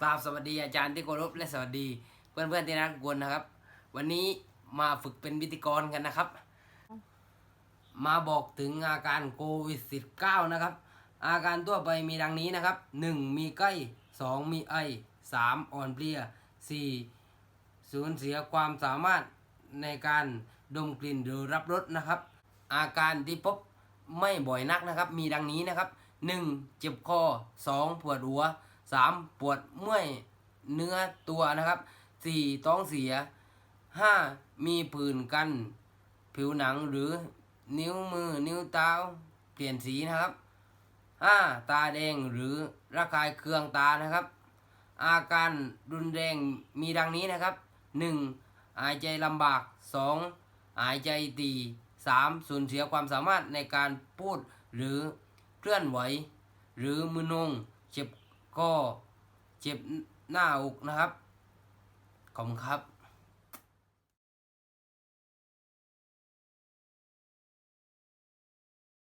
กราบสวัสดีอาจารย์ที่เคารพและสวัสดี เพื่อนเพื่อนๆที่น่ากังวลนะครับ วันนี้มาฝึกเป็นวิทยกรกันนะครับ มาบอกถึงอาการโควิด -19 นะครับ อาการทั่วไปมีดังนี้นะครับ 1. มีไข้ 2. มีไอ 3. อ่อนเพลีย 4. สูญเสียความสามารถในการดมกลิ่นหรือรับรสนะครับ อาการที่พบไม่บ่อยนักนะครับ มีดังนี้นะครับ 1. เจ็บคอ 2. ปวดหัว 3. ปวดเมื่อยเนื้อตัวนะครับ 4. ท้องเสีย 5. มีผื่นกัน ผิวหนังหรือนิ้วมือนิ้วเท้าเปลี่ยนสีนะครับ 5. ตาแดงหรือระคายเคืองตานะครับ อาการรุนแรงมีดังนี้นะครับ 1. หายใจลำบาก 2. หายใจตี 3. สูญเสียความสามารถในการพูดหรือเคลื่อนไหว หรือมือนงเจ็บ ก็เจ็บหน้าอกนะครับ ขอบคุณครับ